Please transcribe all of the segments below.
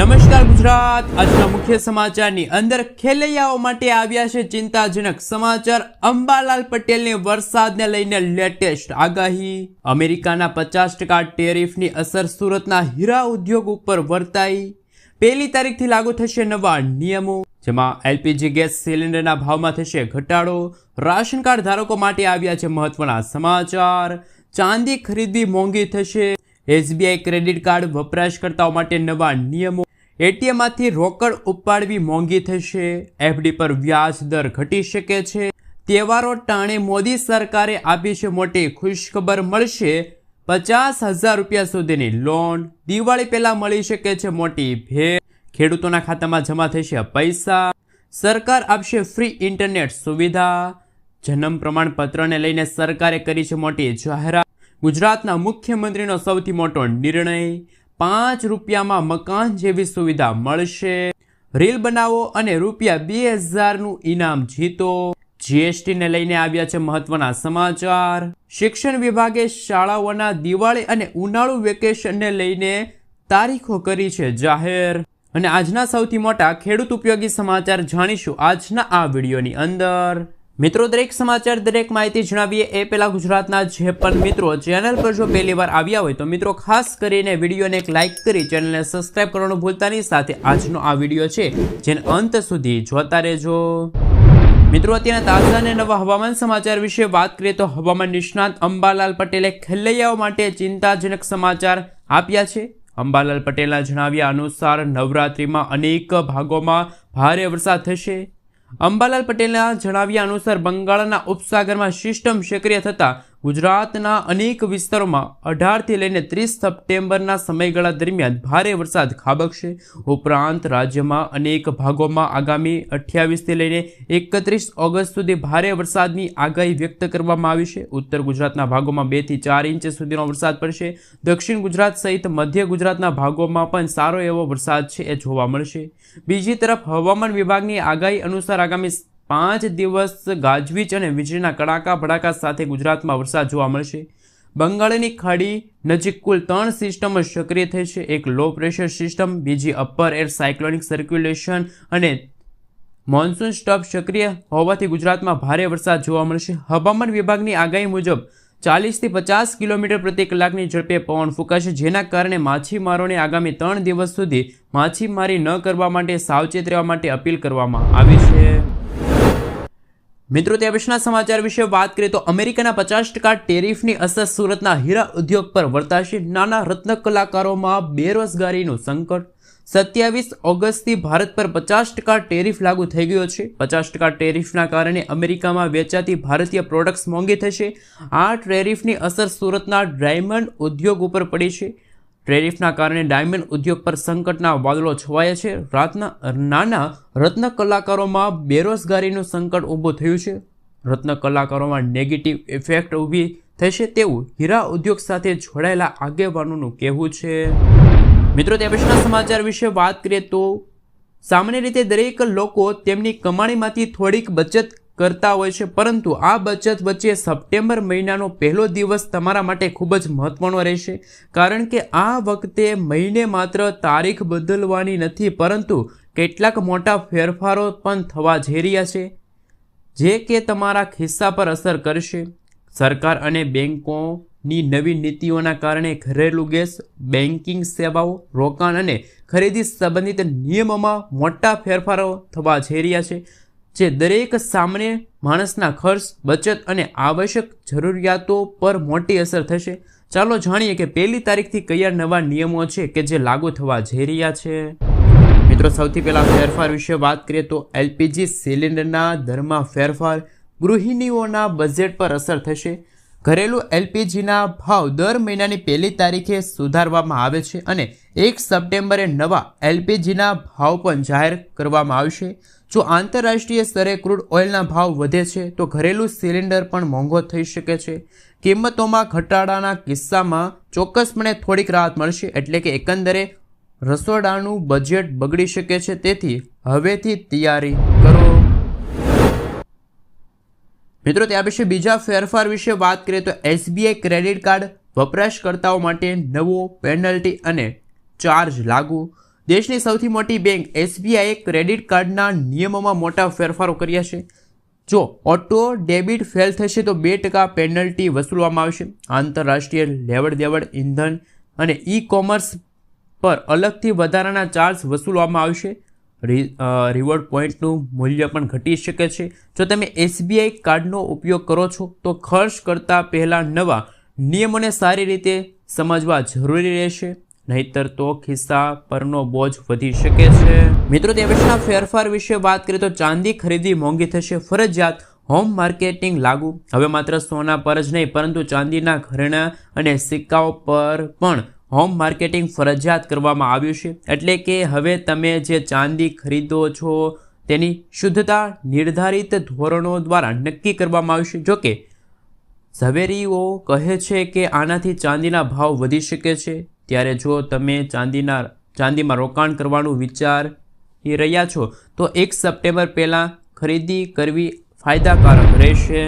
નમસ્કાર ગુજરાત. આજના મુખ્ય સમાચારની અંદર ખેલૈયાઓ માટે આવ્યા છે ચિંતાજનક સમાચાર. અંબાલાલ પટેલની વરસાદને લઈને લેટેસ્ટ આગાહી. અમેરિકાના પચાસ ટકા ટેરિફની અસર સુરતના હીરા ઉદ્યોગ ઉપર વર્તાઈ. પહેલી તારીખથી લાગુ થશે નવા નિયમો. જેમાં એલપીજી ગેસ સિલિન્ડરના ભાવમાં થશે ઘટાડો. રાશન કાર્ડ ધારકો માટે આવ્યા છે મહત્વના સમાચાર. ચાંદી ખરીદવી મોંઘી થશે. એસબીઆઈ ક્રેડિટ કાર્ડ વપરાશકર્તાઓ માટે નવા નિયમો. એટીએમમાંથી રોકડ ઉપાડવી મોંઘી થશે, એફડી પર વ્યાજ દર ઘટી શકે છે. તહેવારો ટાણે મોદી સરકારે આપી છે મોટી ખુશખબર મળશે. પચાસ હજાર રૂપિયા સુધીની લોન દિવાળી પહેલાં મળી શકે છે મોટી ભેટ. ખેડૂતોના ખાતામાં જમા થશે પૈસા. સરકાર આપશે ફ્રી ઇન્ટરનેટ સુવિધા. જન્મ પ્રમાણપત્રને લઈને સરકારે કરી છે મોટી જાહેરાત. ગુજરાતના મુખ્યમંત્રીનો સૌથી મોટો નિર્ણય પાંચ રૂપિયામાં મકાન જેવી સુવિધા મળશે. રીલ બનાવો અને રૂપિયા બે હજારનું ઇનામ જીતો. જીએસટીને લઈને આવ્યા છે મહત્વના સમાચાર. શિક્ષણ વિભાગે શાળાઓના દિવાળી અને ઉનાળુ વેકેશનને લઈને તારીખો કરી છે જાહેર. અને આજના સૌથી મોટા ખેડૂત ઉપયોગી સમાચાર જાણીશું આજના આ વિડીયોની અંદર. મિત્રો, દરેક સમાચાર, દરેક માહિતી જણાવીએ એ પહેલાં ગુજરાતના જે પણ મિત્રો ચેનલ પર જો પહેલી વાર આવ્યા હોય તો મિત્રો, ખાસ કરીને વિડીયોને એક લાઇક કરી ચેનલને સબસ્ક્રાઇબ કરવાનું ભૂલતા નહીં. સાથે આજનો આ વીડિયો છે, જેને અંત સુધી જોતા રહેજો. મિત્રો, અત્યારના તાજા અને નવા હવામાન સમાચાર વિશે વાત કરીએ તો હવામાન નિષ્ણાત અંબાલાલ પટેલે ખેલૈયાઓ માટે ચિંતાજનક સમાચાર આપ્યા છે. અંબાલાલ પટેલના જણાવ્યા અનુસાર નવરાત્રિમાં અનેક ભાગોમાં ભારે વરસાદ થશે. અંબાલાલ પટેલના જણાવ્યા અનુસાર બંગાળના ઉપસાગરમાં સિસ્ટમ સક્રિય થતાં ગુજરાતના અનેક વિસ્તારોમાં અઢારથી લઈને ત્રીસ સપ્ટેમ્બરના સમયગાળા દરમિયાન ભારે વરસાદ ખાબકશે. ઉપરાંત રાજ્યમાં અનેક ભાગોમાં આગામી અઠ્યાવીસથી લઈને એકત્રીસ ઓગસ્ટ સુધી ભારે વરસાદની આગાહી વ્યક્ત કરવામાં આવી છે. ઉત્તર ગુજરાતના ભાગોમાં બેથી ચાર ઇંચ સુધીનો વરસાદ પડશે. દક્ષિણ ગુજરાત સહિત મધ્ય ગુજરાતના ભાગોમાં પણ સારો એવો વરસાદ છે એ જોવા મળશે. બીજી તરફ હવામાન વિભાગની આગાહી અનુસાર આગામી પાંચ દિવસ ગાજવીજ અને વીજળીના કડાકા ભડાકા સાથે ગુજરાતમાં વરસાદ જોવા મળશે. બંગાળની ખાડી નજીક કુલ ત્રણ સિસ્ટમો સક્રિય થઈ છે. એક લો પ્રેશર સિસ્ટમ, બીજી અપર એર સાયક્લોનિક સર્ક્યુલેશન અને મોન્સૂન સ્ટફ સક્રિય હોવાથી ગુજરાતમાં ભારે વરસાદ જોવા મળશે. હવામાન વિભાગની આગાહી મુજબ ચાલીસથી પચાસ કિલોમીટર પ્રતિ કલાકની ઝડપે પવન ફૂંકાશે, જેના કારણે માછીમારોને આગામી ત્રણ દિવસ સુધી માછીમારી ન કરવા માટે સાવચેત રહેવા માટે અપીલ કરવામાં આવી છે. મિત્રો ત્યાં પછીના સમાચાર વિશે વાત કરીએ તો અમેરિકાના પચાસ ટકા ટેરિફની અસર સુરતના હીરા ઉદ્યોગ પર વર્તાશે. નાના રત્ન કલાકારોમાં બેરોજગારીનું સંકટ. સત્યાવીસ ઓગસ્ટથી ભારત પર પચાસ ટકા ટેરિફ લાગુ થઈ ગયો છે. પચાસ ટકા ટેરિફના કારણે અમેરિકામાં વેચાતી ભારતીય પ્રોડક્ટ્સ મોંઘી થશે. આ ટેરિફની અસર સુરતના ડાયમંડ ઉદ્યોગ ઉપર પડી છે. ટેરિફના કારણે ડાયમંડ ઉદ્યોગ પર સંકટના વાદળો છવાયા છે. રાતના, નાના રત્ન કલાકારોમાં બેરોજગારીનું સંકટ ઊભું થયું છે. રત્ન કલાકારોમાં નેગેટિવ ઇફેક્ટ ઊભી થશે તેવું હીરા ઉદ્યોગ સાથે જોડાયેલા આગેવાનોનું કહેવું છે. મિત્રો પછીના સમાચાર વિશે વાત કરીએ તો સામાન્ય રીતે દરેક લોકો તેમની કમાણીમાંથી થોડીક બચત કરતા હોય છે. પરંતુ આ બચત વચ્ચે સપ્ટેમ્બર મહિનાનો પહેલો દિવસ તમારા માટે ખૂબ જ મહત્વનો રહેશે. કારણ કે આ વખતે મહિને માત્ર તારીખ બદલવાની નથી, પરંતુ કેટલાક મોટા ફેરફારો પણ થવા જઈ રહ્યા છે, જે કે તમારા ખિસ્સા પર અસર કરશે. સરકાર અને બેન્કોની નવી નીતિઓના કારણે ઘરેલું ગેસ બેન્કિંગ સેવાઓ, રોકાણ અને ખરીદી સંબંધિત નિયમોમાં મોટા ફેરફારો થવા જઈ રહ્યા છે. જે દરેક સામાન્ય માણસના ખર્ચ, બચત અને આવશ્યક જરૂરિયાતો પર મોટી અસર થશે. ચાલો જાણીએ કે પહેલી તારીખથી કયા નવા નિયમો છે કે જે લાગુ થવા જઈ રહ્યા છે? મિત્રો, સૌથી પહેલા ફેરફાર વિશે વાત કરીએ તો એલપીજી સિલિન્ડરના દરમાં ફેરફાર ગૃહિણીઓના બજેટ પર અસર થશે. ઘરેલું એલપીજીના ભાવ દર મહિનાની પહેલી તારીખે સુધારવામાં આવે છે અને એક સપ્ટેમ્બરે નવા એલપીજીના ભાવ પણ જાહેર કરવામાં આવશે. જો આંતરરાષ્ટ્રીય સ્તરે ક્રૂડ ઓઇલના ભાવ વધે છે, તો ઘરેલું સિલિન્ડર પણ મોંઘો થઈ શકે છે. કિંમતોમાં ઘટાડાના કિસ્સામાં ચોક્કસપણે થોડીક રાહત મળશે, એટલે કે એકંદરે રસોડાનું બજેટ બગડી શકે છે. તેથી હવેથી તૈયારી કરો. મિત્રો, ત્યાં પછી બીજા ફેરફાર વિશે વાત કરીએ તો એસબીઆઈ ક્રેડિટ કાર્ડ વપરાશકર્તાઓ માટે નવો પેનલ્ટી અને ચાર્જ લાગુ. દેશની સૌથી મોટી બેંક એસબીઆઈએ ક્રેડિટ કાર્ડના નિયમોમાં મોટા ફેરફારો કર્યા છે. જો ઓટો ડેબિટ ફેલ થશે તો બે ટકા પેનલ્ટી વસૂલવામાં આવશે. આંતરરાષ્ટ્રીય લેવડ દેવડ ઇંધણ અને ઈ કોમર્સ પર અલગથી વધારાના ચાર્જ વસૂલવામાં આવશે. રિવોર્ડ પોઈન્ટનું મૂલ્ય પણ ઘટી શકે છે. જો તમે એસબીઆઈ કાર્ડનો ઉપયોગ કરો છો, તો ખર્ચ કરતાં પહેલાં નવા નિયમોને સારી રીતે સમજવા જરૂરી રહેશે. નહીતર તો ખિસ્સા પરનો બોજ વધી શકે છે. મિત્રો, તે ફેરફાર વિશે વાત કરીએ તો ચાંદી ખરીદી મોંઘી થશે. ફરજિયાત હોમ માર્કેટિંગ લાગુ. હવે માત્ર સોના પર જ નહીં, પરંતુ ચાંદીના ઘરેણા અને સિક્કાઓ પર પણ હોમ માર્કેટિંગ ફરજિયાત કરવામાં આવ્યું છે. એટલે કે હવે તમે જે ચાંદી ખરીદો છો, તેની શુદ્ધતા નિર્ધારિત ધોરણો દ્વારા નક્કી કરવામાં આવશે. જોકે ઝવેરીઓ કહે છે કે આનાથી ચાંદીના ભાવ વધી શકે છે. ત્યારે જો તમે ચાંદીના, ચાંદીમાં રોકાણ કરવાનું વિચારી રહ્યા છો, તો એક સપ્ટેમ્બર પહેલાં ખરીદી કરવી ફાયદાકારક રહેશે.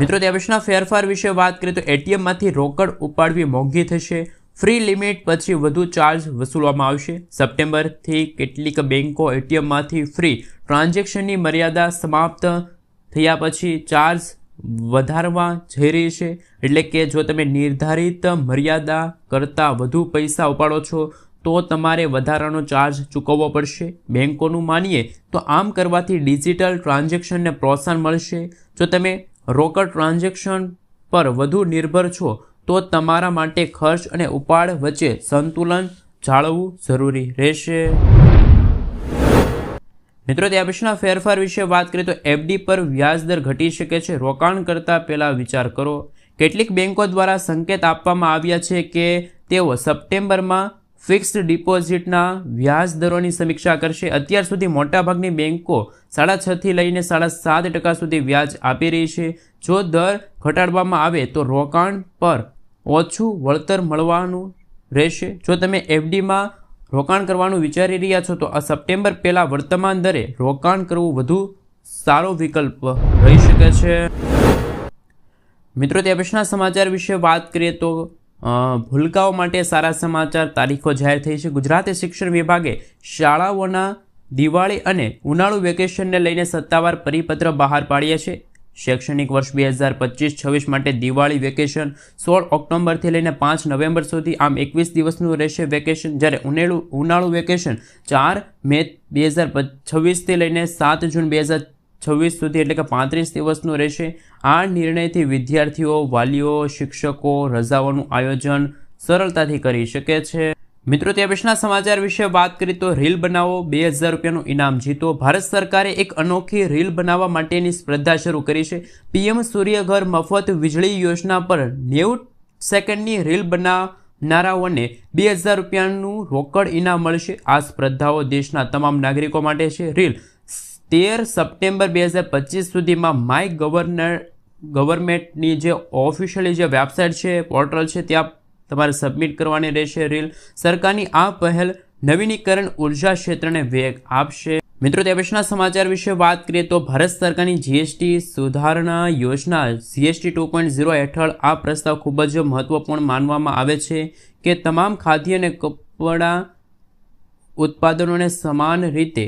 મિત્રો દેવેશના ફેરફાર વિશે વાત કરીએ તો એટીએમમાંથી રોકડ ઉપાડવી મોંઘી થશે. ફ્રી લિમિટ પછી વધુ ચાર્જ વસૂલવામાં આવશે. સપ્ટેમ્બરથી કેટલીક બેન્કો એટીએમમાંથી ફ્રી ટ્રાન્ઝેક્શનની મર્યાદા સમાપ્ત થયા પછી ચાર્જ વધારવા જઈ રહી છે. એટલે કે જો તમે નિર્ધારિત મર્યાદા કરતાં વધુ પૈસા ઉપાડો છો, તો તમારે વધારાનો ચાર્જ ચૂકવવો પડશે. બેન્કોનું માનીએ તો આમ કરવાથી ડિજિટલ ટ્રાન્ઝેક્શનને પ્રોત્સાહન મળશે. જો તમે રોકડ ટ્રાન્ઝેક્શન પર વધુ નિર્ભર છો, તો તમારા માટે ખર્ચ અને ઉપાડ વચ્ચે સંતુલન જાળવવું જરૂરી રહેશે. મિત્રો ત્યાં પછીના ફેરફાર વિશે વાત કરીએ તો એફડી પર વ્યાજ દર ઘટી શકે છે. રોકાણ કરતાં પહેલાં વિચાર કરો. કેટલીક બેન્કો દ્વારા સંકેત આપવામાં આવ્યા છે કે તેઓ સપ્ટેમ્બરમાં ફિક્સ્ડ ડિપોઝિટના વ્યાજ દરોની સમીક્ષા કરશે. અત્યાર સુધી મોટાભાગની બેન્કો સાડા છથી લઈને સાડા સાત ટકા સુધી વ્યાજ આપી રહી છે. જો દર ઘટાડવામાં આવે તો રોકાણ પર ઓછું વળતર મળવાનું રહેશે. જો તમે એફડીમાં રોકાણ કરવાનું વિચારી રહ્યા છો તો આ સપ્ટેમ્બર પહેલાં વર્તમાન દરે રોકાણ કરવું વધુ સારો વિકલ્પ રહી શકે છે. મિત્રો, તે પછીના સમાચાર વિશે વાત કરીએ તો ભૂલકાઓ માટે સારા સમાચાર તારીખો જાહેર થઈ છે. ગુજરાતે શિક્ષણ વિભાગે શાળાઓના દિવાળી અને ઉનાળુ વેકેશનને લઈને સત્તાવાર પરિપત્ર બહાર પાડ્યા છે. શૈક્ષણિક વર્ષ બે હજાર પચીસ છવ્વીસ માટે દિવાળી વેકેશન સોળ ઓક્ટોબરથી લઈને પાંચ નવેમ્બર સુધી આમ એકવીસ દિવસનું રહેશે વેકેશન. જ્યારે ઉનાળું, ઉનાળુ વેકેશન ચાર મે બે હજાર છવ્વીસથી લઈને સાત જૂન બે હજાર છવ્વીસ સુધી એટલે કે પાંત્રીસ દિવસનું રહેશે. આ નિર્ણયથી વિદ્યાર્થીઓ, વાલીઓ, શિક્ષકો રજાઓનું આયોજન સરળતાથી કરી શકે છે. મિત્રો ત્યાં પછીના સમાચાર વિશે વાત કરીએ તો રીલ બનાવો, બે હજાર રૂપિયાનું ઇનામ જીતો. ભારત સરકારે એક અનોખી રીલ બનાવવા માટેની સ્પર્ધા શરૂ કરી છે. પીએમ સૂર્યઘર મફત વીજળી યોજના પર નેવું સેકન્ડની રીલ બનાવનારાઓને બે હજાર રૂપિયાનું રોકડ ઇનામ મળશે. આ સ્પર્ધાઓ દેશના તમામ નાગરિકો માટે છે. રીલ તેર સપ્ટેમ્બર બે હજાર પચીસ સુધીમાં માય ગવર્નર ગવર્મેન્ટની જે ઓફિશિયલી જે વેબસાઇટ છે, પોર્ટલ છે, ત્યાં તમારે સબમિટ કરવાની રહેશે રીલ સરકારની આ પહેલ નવીનીકરણ ઊર્જા ક્ષેત્રને વેગ આપશે. મિત્રો પછીના સમાચાર વિશે વાત કરીએ તો ભારત સરકારની જીએસટી સુધારણા યોજના જીએસટી ટુ પોઈન્ટ ઝીરો હેઠળ આ પ્રસ્તાવ ખૂબ જ મહત્વપૂર્ણ માનવામાં આવે છે કે તમામ ખાદ્ય અને કપડાં ઉત્પાદનોને સમાન રીતે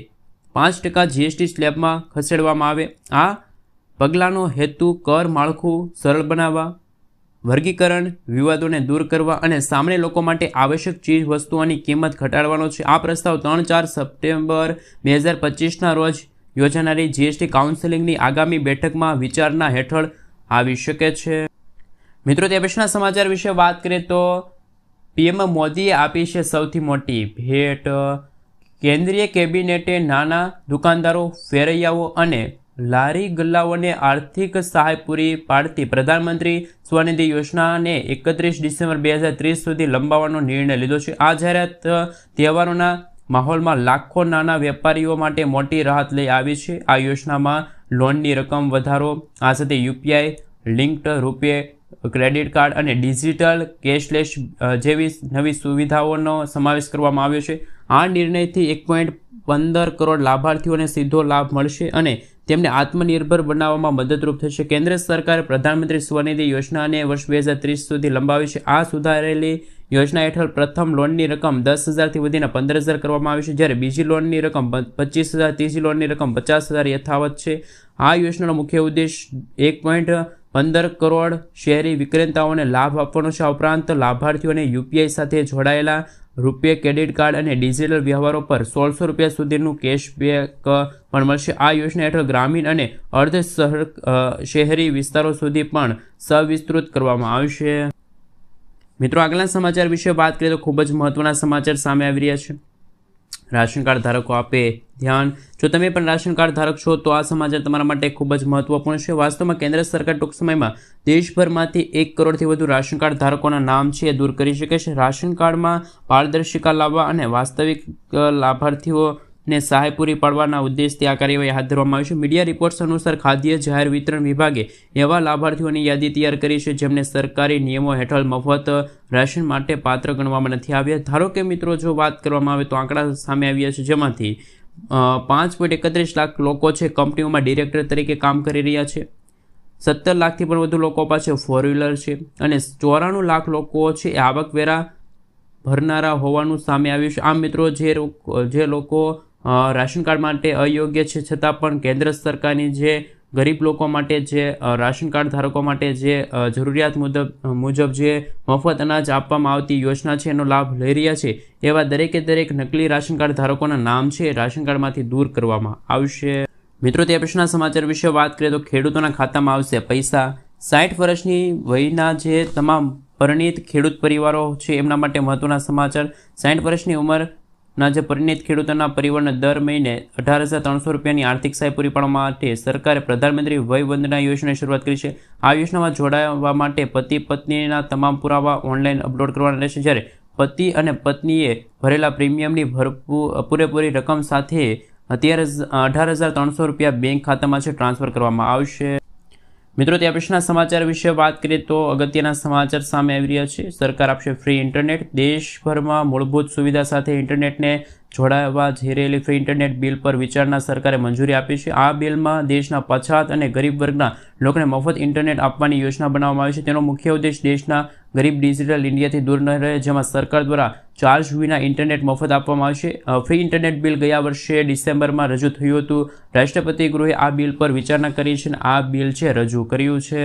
પાંચ ટકા જીએસટી સ્લેબમાં ખસેડવામાં આવે. આ પગલાંનો હેતુ કર, માળખું સરળ બનાવવા વર્ગીકરણ, વિવાદોને દૂર કરવા અને સામાન્ય લોકો માટે આવશ્યક ચીજ વસ્તુઓની કિંમત ઘટાડવાનો છે. આ પ્રસ્તાવ ત્રણ ચાર સપ્ટેમ્બર બે હજાર પચીસના રોજ યોજાનારી જીએસટી કાઉન્સિલિંગની આગામી બેઠકમાં વિચારણા હેઠળ આવી શકે છે. મિત્રો, તે પછીના સમાચાર વિશે વાત કરીએ તો પીએમ મોદીએ આપી છે સૌથી મોટી ભેટ. કેન્દ્રીય કેબિનેટે નાના દુકાનદારો, ફેરૈયાઓ અને લારી ગલ્લાઓને આર્થિક સહાય પૂરી પાડતી પ્રધાનમંત્રી સ્વનિધિ યોજનાને એકત્રીસ ડિસેમ્બર બે હજાર ત્રીસ સુધી લંબાવવાનો નિર્ણય લીધો છે. આ જાહેરાત તહેવારોના માહોલમાં લાખો નાના વેપારીઓ માટે મોટી રાહત લઈ આવી છે. આ યોજનામાં લોનની રકમ વધારો, આ સાથે UPI, linked RuPay credit card અને ડિજિટલ કેશલેસ જેવી નવી સુવિધાઓનો સમાવેશ કરવામાં આવ્યો છે. આ નિર્ણયથી એક પોઈન્ટ પંદર કરોડ લાભાર્થીઓને સીધો લાભ મળશે અને તેમને આત્મનિર્ભર બનાવવામાં મદદરૂપ થશે. કેન્દ્ર સરકારે પ્રધાનમંત્રી સ્વનિધિ યોજનાને વર્ષ બે હજાર ત્રીસ સુધી લંબાવી છે. આ સુધારેલી યોજના હેઠળ પ્રથમ લોનની રકમ દસ હજારથી વધીને પંદર હજાર કરવામાં આવી છે, જ્યારે બીજી લોનની રકમ પચીસ હજાર, ત્રીજી લોનની રકમ પચાસ હજાર યથાવત છે. આ યોજનાનો મુખ્ય ઉદ્દેશ એક પોઈન્ટ પંદર કરોડ શહેરી વિક્રેતાઓને લાભ આપવાનો છે. આ ઉપરાંત લાભાર્થીઓને યુપીઆઈ સાથે જોડાયેલા રૂપિયા ક્રેડિટ કાર્ડ અને ડિજિટલ વ્યવહારો પર સોળસો રૂપિયા સુધીનું કેશબેક પણ મળશે. આ યોજના હેઠળ ગ્રામીણ અને અર્ધ શહેર શહેરી વિસ્તારો સુધી પણ સવિસ્તૃત કરવામાં આવશે. મિત્રો આગલા સમાચાર વિશે વાત કરીએ તો ખૂબ જ મહત્વના સમાચાર સામે આવી રહ્યા છે. રાશન કાર્ડ ધારકો આપે ધ્યાન. જો તમે પણ રાશન કાર્ડ ધારક છો તો આ સમાચાર તમારા માટે ખૂબ જ મહત્વપૂર્ણ છે. વાસ્તવમાં કેન્દ્ર સરકાર ટૂંક સમયમાં દેશભરમાંથી એક કરોડથી વધુ રાશન કાર્ડ ધારકોના નામ છે એ દૂર કરી શકે છે. રાશન કાર્ડમાં પારદર્શિકા લાવવા અને વાસ્તવિક અ, લાભાર્થીઓને સહાય પૂરી પાડવાના ઉદ્દેશથી આ કાર્યવાહી હાથ ધરવામાં આવી છે. મીડિયા રિપોર્ટ્સ અનુસાર ખાદ્ય જાહેર વિતરણ વિભાગે એવા લાભાર્થીઓની યાદી તૈયાર કરી છે જેમને સરકારી નિયમો હેઠળ મફત રાશન માટે પાત્ર ગણવામાં નથી આવ્યા. ધારો કે મિત્રો, જો વાત કરવામાં આવે તો આંકડા સામે આવ્યા છે. જેમાંથી પાંચ પોઈન્ટ એકત્રીસ લાખ લોકો છે કંપનીઓમાં ડિરેક્ટર તરીકે કામ કરી રહ્યા છે. સત્તર લાખથી પણ વધુ લોકો પાસે ફોર વ્હીલર છે અને ચોરાણું લાખ લોકો છે એ આવકવેરા ભરનારા હોવાનું સામે આવ્યું છે. આમ મિત્રો, જે જે લોકો રાશન કાર્ડ માટે અયોગ્ય છે છતાં પણ કેન્દ્ર સરકારની જે ગરીબ લોકો માટે જે રાશન કાર્ડ ધારકો માટે જે જરૂરિયાત મુજબ મુજબ જે મફત અનાજ આપવામાં આવતી યોજના છે એનો લાભ લઈ રહ્યા છે, એવા દરેકે દરેક નકલી રાશન કાર્ડ ધારકોના નામ છે રાશન કાર્ડમાંથી દૂર કરવામાં આવશે. મિત્રો, તે પ્રશ્નના સમાચાર વિશે વાત કરીએ તો ખેડૂતોના ખાતામાં આવશે પૈસા. સાઠ વર્ષની વયના જે તમામ પરિણીત ખેડૂત પરિવારો છે, એમના માટે મહત્વના સમાચાર. સાઠ વર્ષની ઉંમરના જે પરિણીત ખેડૂતોના પરિવારને દર મહિને અઢાર હજાર ત્રણસો રૂપિયાની આર્થિક સહાય પૂરી પાડવા માટે સરકારે પ્રધાનમંત્રી વય વંદના યોજનાની શરૂઆત કરી છે. આ યોજનામાં જોડાવા માટે પતિ પત્નીના તમામ પુરાવા ઓનલાઈન અપલોડ કરવાના રહેશે, જ્યારે પતિ અને પત્નીએ ભરેલા પ્રીમિયમની ભરપૂર પૂરેપૂરી રકમ સાથે અત્યારે અઢાર હજાર ત્રણસો રૂપિયા બેંક ખાતામાં છે, ટ્રાન્સફર કરવામાં આવશે. મિત્રો ત્યાં પછીના સમાચાર વિશે વાત કરીએ તો અગત્યના સમાચાર સામે આવી રહ્યા છે. સરકાર આપશે ફ્રી ઇન્ટરનેટ દેશભરમાં મૂળભૂત સુવિધા સાથે ઇન્ટરનેટને જોડાવા રહેલી ફ્રી ઇન્ટરનેટ બિલ પર વિચારના સરકારે મંજૂરી આપી છે. આ બિલમાં દેશના પછાત અને ગરીબ વર્ગના લોકોને મફત ઇન્ટરનેટ આપવાની યોજના બનાવવામાં આવી છે. તેનો મુખ્ય ઉદ્દેશ દેશના ગરીબ ડિજિટલ ઇન્ડિયાથી દૂર ન રહે, જેમાં સરકાર દ્વારા ચાર્જ વિના ઇન્ટરનેટ મફત આપવામાં આવશે. ફ્રી ઇન્ટરનેટ બિલ ગયા વર્ષે ડિસેમ્બરમાં રજૂ થયું હતું. રાષ્ટ્રપતિ ગૃહે આ બિલ પર વિચારણા કરી છે અને આ બિલ છે રજૂ કર્યું છે.